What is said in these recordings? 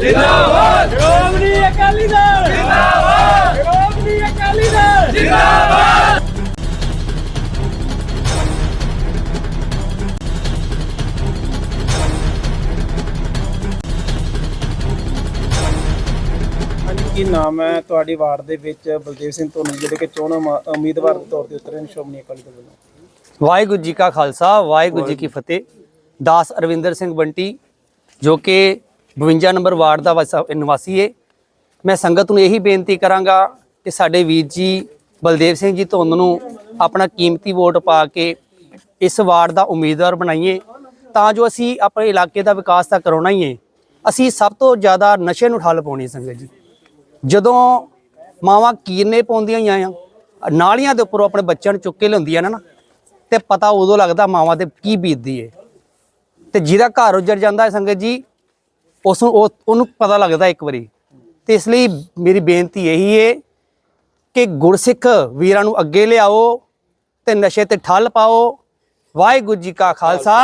ਜਿੰਦਾਬਾਦ। ਸ਼੍ਰੋਮਣੀ ਅਕਾਲੀ ਦਲ। ਜਿੰਦਾਬਾਦ। ਸ਼੍ਰੋਮਣੀ ਅਕਾਲੀ ਦਲ। ਜਿੰਦਾਬਾਦ। ਹਾਂਜੀ ਕੀ ਨਾਮ ਹੈ ਤੁਹਾਡੀ ਵਾਰਡ ਦੇ ਵਿੱਚ? ਬਲਦੇਵ ਸਿੰਘ ਧੋਨੀ ਜਿਹੜੇ ਕਿ ਚੋਣ ਉਮਾ- ਉਮੀਦਵਾਰ ਦੇ ਤੌਰ ਤੇ ਉਤਰੇ ਨੇ ਸ਼੍ਰੋਮਣੀ ਅਕਾਲੀ ਦਲ ਵੱਲੋਂ। ਵਾਹਿਗੁਰੂ ਜੀ ਕਾ ਖਾਲਸਾ ਵਾਹਿਗੁਰੂ ਜੀ ਕੀ ਫਤਿਹ। ਦਾਸ ਅਰਵਿੰਦਰ ਸਿੰਘ ਬੰਟੀ ਜੋ ਕਿ 52 ਨੰਬਰ ਵਾਰਡ ਦਾ ਵਸਾ- ਨਿਵਾਸੀ ਹੈ ਮੈਂ ਸੰਗਤ ਨੂੰ ਇਹੀ ਬੇਨਤੀ ਕਰਾਂਗਾ ਕਿ ਸਾਡੇ ਵੀਰ ਜੀ, ਬਲਦੇਵ ਸਿੰਘ ਜੀ ਧੁੰਦ ਨੂੰ ਆਪਣਾ ਕੀਮਤੀ ਵੋਟ ਪਾ ਕੇ ਇਸ ਵਾਰਡ ਦਾ ਉਮੀਦਵਾਰ ਬਣਾਈਏ, ਤਾਂ ਜੋ ਅਸੀਂ ਆਪਣੇ ਇਲਾਕੇ ਦਾ ਵਿਕਾਸ ਤਾਂ ਕਰਾਉਣਾ ਹੀ ਹੈ ਅਸੀਂ ਸਭ ਤੋਂ ਜ਼ਿਆਦਾ ਨਸ਼ੇ ਨੂੰ ਠੱਲ ਪਾਉਣੀ ਸੰਗਤ ਜੀ। ਜਦੋਂ ਮਾਵਾਂ ਕੀਰਨੇ ਪਾਉਂਦੀਆਂ ਹੀ ਆ ਨਾਲੀਆਂ ਦੇ ਉੱਪਰੋਂ ਆਪਣੇ ਬੱਚਿਆਂ ਨੂੰ ਚੁੱਕ ਕੇ ਲਿਆਉਂਦੀਆਂ ਨੇ ਨਾ, ਤੇ ਪਤਾ ਉਦੋਂ ਲੱਗਦਾ ਮਾਵਾਂ ਤੇ ਕੀ ਬੀਤਦੀ ਏ। ਤੇ ਜਿਹਦਾ ਘਰ ਉੱਜੜ ਜਾਂਦਾ ਹੈ ਸੰਗਤ ਜੀ ਉਸ ਨੂੰ ਉਹ- ਉਹਨੂੰ ਪਤਾ ਲੱਗਦਾ ਇੱਕ ਵਾਰੀ। ਤੇ ਇਸ ਲਈ ਮੇਰੀ ਬੇਨਤੀ ਇਹੀ ਏ ਕਿ ਗੁਰਸਿੱਖ ਵੀਰਾਂ ਨੂੰ ਅੱਗੇ ਲਿਆਓ ਤੇ ਨਸ਼ੇ ਤੇ ਠੱਲ ਪਾਓ। ਵਾਹਿਗੁਰੂ ਜੀ ਕਾ ਖਾਲਸਾ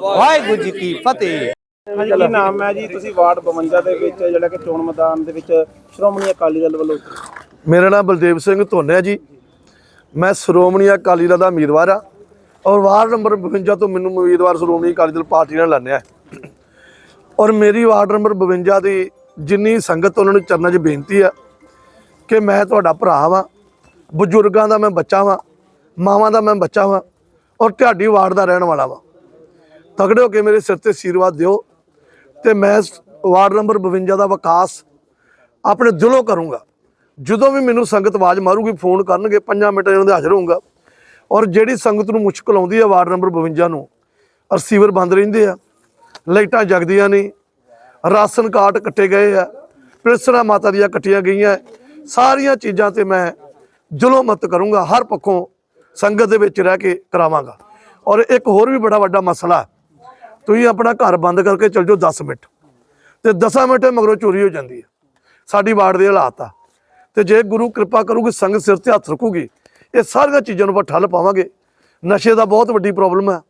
ਵਾਹਿਗੁਰੂ ਜੀ ਕੀ ਫਤਿਹ। ਹਾਂਜੀ ਕੀ ਨਾਮ ਹੈ ਜੀ? ਤੁਸੀਂ ਵਾਰਡ 52 ਦੇ ਵਿੱਚ ਜਿਹੜਾ ਕਿ ਚੋਣ ਮੈਦਾਨ ਦੇ ਵਿੱਚ ਸ਼੍ਰੋਮਣੀ ਅਕਾਲੀ ਦਲ ਵੱਲੋਂ। ਮੇਰਾ ਨਾਮ ਬਲਦੇਵ ਸਿੰਘ ਧੋਨਿਆ ਜੀ। ਮੈਂ ਸ਼੍ਰੋਮਣੀ ਅਕਾਲੀ ਦਲ ਦਾ ਉਮੀਦਵਾਰ ਆ ਔਰ ਵਾਰਡ ਨੰਬਰ 52 ਤੋਂ ਮੈਨੂੰ ਉਮੀਦਵਾਰ ਸ਼੍ਰੋਮਣੀ ਅਕਾਲੀ ਦਲ ਪਾਰਟੀ ਨਾਲ ਲੜਨਾ ਹੈ। ਔਰ ਮੇਰੀ ਵਾਰਡ ਨੰਬਰ 52 ਦੀ ਜਿੰਨੀ ਸੰਗਤ ਉਹਨਾਂ ਨੂੰ ਚਰਨਾਂ 'ਚ ਬੇਨਤੀ ਆ ਕਿ ਮੈਂ ਤੁਹਾਡਾ ਭਰਾ ਵਾਂ, ਬਜ਼ੁਰਗਾਂ ਦਾ ਮੈਂ ਬੱਚਾ ਵਾਂ, ਮਾਵਾਂ ਦਾ ਮੈਂ ਬੱਚਾ ਵਾਂ ਔਰ ਤੁਹਾਡੀ ਵਾਰਡ ਦਾ ਰਹਿਣ ਵਾਲਾ ਵਾਂ। ਤਗੜੇ ਹੋ ਕੇ ਮੇਰੇ ਸਿਰ ਤੇ ਆਸ਼ੀਰਵਾਦ ਦਿਓ ਤੇ ਮੈਂ ਵਾਰਡ ਨੰਬਰ 52 ਦਾ ਵਿਕਾਸ ਆਪਣੇ ਦਿਲੋਂ ਕਰੂੰਗਾ। ਜਦੋਂ ਵੀ ਮੈਨੂੰ ਸੰਗਤ ਆਵਾਜ਼ ਮਾਰੂਗੀ, ਫੋਨ ਕਰਨਗੇ 5 ਮਿੰਟ ਇਹਨਾਂ ਦੇ ਹਾਜ਼ਰ ਹੋਊਂਗਾ। ਔਰ ਜਿਹੜੀ ਸੰਗਤ ਨੂੰ ਮੁਸ਼ਕਲ ਆਉਂਦੀ ਹੈ ਵਾਰਡ ਨੰਬਰ 52 ਨੂੰ ਰਿਸੀਵਰ ਬੰਦ ਰਹਿੰਦੇ ਆ। ਲਾਈਟਾਂ ਜਗਦੀਆਂ ਨਹੀਂ। ਰਾਸ਼ਨ ਕਾਰਡ ਕੱਟੇ ਗਏ ਆ। ਪਿਲਸਣਾ ਮਾਤਾ ਦੀਆਂ ਕੱਟੀਆਂ ਗਈਆਂ। ਸਾਰੀਆਂ ਚੀਜ਼ਾਂ ਤੇ ਮੈਂ ਦਿਲੋਂ ਮਤ ਕਰੂੰਗਾ। ਹਰ ਪੱਖੋਂ ਸੰਗਤ ਦੇ ਵਿੱਚ ਰਹਿ ਕੇ ਕਰਾਵਾਂਗਾ। ਔਰ ਇੱਕ ਹੋਰ ਵੀ ਬੜਾ ਵੱਡਾ ਮਸਲਾ ਤੁਸੀਂ ਆਪਣਾ ਘਰ ਬੰਦ ਕਰਕੇ ਚਲ ਜਾਓ 10 ਮਿੰਟ। ਤੇ 10 ਮਿੰਟ ਮਗਰੋਂ ਚੋਰੀ ਹੋ ਜਾਂਦੀ ਹੈ। ਸਾਡੀ ਵਾਰਡ ਦੇ ਹਾਲਾਤ ਆ। ਤੇ ਜੇ ਗੁਰੂ ਕਿਰਪਾ ਕਰੂਗੀ, ਸੰਗਤ ਸਿਰ ਤੇ ਹੱਥ ਰੱਖੂਗੀ, ਇਹ ਸਾਰੀਆਂ ਚੀਜ਼ਾਂ ਨੂੰ ਆਪਾਂ ਠੱਲ ਪਾਵਾਂਗੇ। ਨਸ਼ੇ ਦਾ ਬਹੁਤ ਵੱਡੀ ਪ੍ਰੋਬਲਮ ਹੈ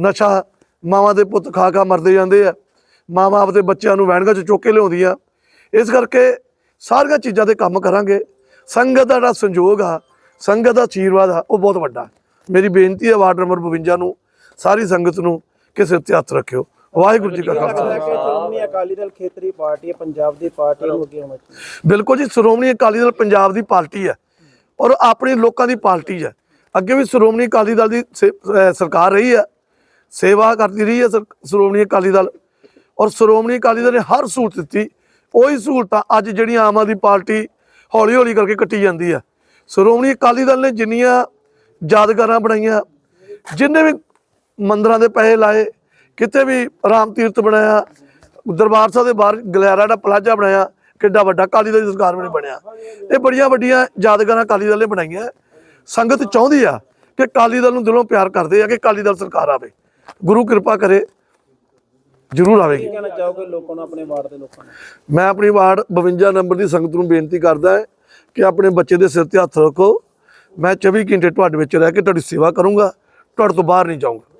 ਨਸ਼ਾ ਮਾਵਾਂ ਦੇ ਪੁੱਤ ਖਾ ਖਾ ਮਰਦੇ ਜਾਂਦੇ ਆ। ਮਾਵਾਂ ਆਪਦੇ ਬੱਚਿਆਂ ਨੂੰ ਵੈਣਗਾ ਚ ਚੁੱਕ ਕੇ ਲਿਆਉਂਦੀਆਂ। ਇਸ ਕਰਕੇ ਸਾਰੀਆਂ ਚੀਜ਼ਾਂ ਤੇ ਕੰਮ ਕਰਾਂਗੇ। ਸੰਗਤ ਦਾ ਜਿਹੜਾ ਸੰਯੋਗ ਆ ਸੰਗਤ ਦਾ ਆਸ਼ੀਰਵਾਦ ਆ ਉਹ ਬਹੁਤ ਵੱਡਾ। ਮੇਰੀ ਬੇਨਤੀ ਹੈ ਵਾਰਡ ਨੰਬਰ 52 ਨੂੰ ਸਾਰੀ ਸੰਗਤ ਨੂੰ ਕਿ ਸਿਰ ਤੇ ਹੱਥ ਰੱਖਿਓ। ਵਾਹਿਗੁਰੂ ਜੀ ਕਾ ਖਾਲਸਾ। ਸ਼੍ਰੋਮਣੀ ਅਕਾਲੀ ਦਲ ਖੇਤਰੀ ਪਾਰਟੀ ਹੈ ਪੰਜਾਬ ਦੀ ਪਾਰਟੀ ਨੂੰ ਅੱਗੇ ਆਉਣਾ ਬਿਲਕੁਲ ਜੀ ਸ਼੍ਰੋਮਣੀ ਅਕਾਲੀ ਦਲ ਪੰਜਾਬ ਦੀ ਪਾਰਟੀ ਹੈ ਔਰ ਆਪਣੇ ਲੋਕਾਂ ਦੀ ਪਾਰਟੀ ਹੈ। ਅੱਗੇ ਵੀ ਸ਼੍ਰੋਮਣੀ ਅਕਾਲੀ ਦਲ ਦੀ ਸਰਕਾਰ ਰਹੀ ਹੈ। ਸੇਵਾ ਕਰਦੀ ਰਹੀ ਹੈ ਸਰ- ਸ਼੍ਰੋਮਣੀ ਅਕਾਲੀ ਦਲ। ਔਰ ਸ਼੍ਰੋਮਣੀ ਅਕਾਲੀ ਦਲ ਨੇ ਹਰ ਸਹੂਲਤ ਦਿੱਤੀ। ਉਹੀ ਸਹੂਲਤਾਂ ਅੱਜ ਜਿਹੜੀਆਂ ਆਮ ਆਦਮੀ ਪਾਰਟੀ ਹੌਲੀ ਹੌਲੀ ਕਰਕੇ ਕੱਟੀ ਜਾਂਦੀ ਹੈ ਸ਼੍ਰੋਮਣੀ ਅਕਾਲੀ ਦਲ ਨੇ ਜਿੰਨੀਆਂ ਯਾਦਗਾਰਾਂ ਬਣਾਈਆਂ, ਜਿੰਨੇ ਵੀ ਮੰਦਰਾਂ ਦੇ ਪੈਸੇ ਲਾਏ, ਕਿਤੇ ਵੀ ਰਾਮ ਤੀਰਥ ਬਣਾਇਆ, ਦਰਬਾਰ ਸਾਹਿਬ ਦੇ ਬਾਹਰ ਗਲੈਰਾ ਦਾ ਪਲਾਜ਼ਾ ਬਣਾਇਆ, ਕਿੱਡਾ ਵੱਡਾ ਅਕਾਲੀ ਦਲ ਦੀ ਸਰਕਾਰ ਵੀ ਬਣਿਆ। ਇਹ ਬੜੀਆਂ ਵੱਡੀਆਂ ਯਾਦਗਾਰਾਂ ਅਕਾਲੀ ਦਲ ਨੇ ਬਣਾਈਆਂ। ਸੰਗਤ ਚਾਹੁੰਦੀ ਆ ਕਿ ਅਕਾਲੀ ਦਲ ਨੂੰ ਦਿਲੋਂ ਪਿਆਰ ਕਰਦੇ ਆ, ਕਿ ਅਕਾਲੀ ਦਲ ਸਰਕਾਰ ਆਵੇ। ਗੁਰੂ ਕਿਰਪਾ ਕਰੇ ਜ਼ਰੂਰ ਆਵੇਗੀ। ਕੀ ਕਹਿਣਾ ਚਾਹੋਗੇ ਲੋਕਾਂ ਨੂੰ ਆਪਣੇ ਵਾਰਡ ਦੇ ਲੋਕਾਂ ਨੂੰ? ਮੈਂ ਆਪਣੀ ਵਾਰਡ 52 ਨੰਬਰ ਦੀ ਸੰਗਤ ਨੂੰ ਬੇਨਤੀ ਕਰਦਾ ਹੈ ਕਿ ਆਪਣੇ ਬੱਚੇ ਦੇ ਸਿਰ ਤੇ ਹੱਥ ਰੱਖੋ। ਮੈਂ 24 ਘੰਟੇ ਤੁਹਾਡੇ ਵਿੱਚ ਰਹਿ ਕੇ ਤੁਹਾਡੀ ਸੇਵਾ ਕਰੂੰਗਾ ਤੁਹਾਡੇ ਤੋਂ ਬਾਹਰ ਨਹੀਂ ਜਾਊਂਗਾ।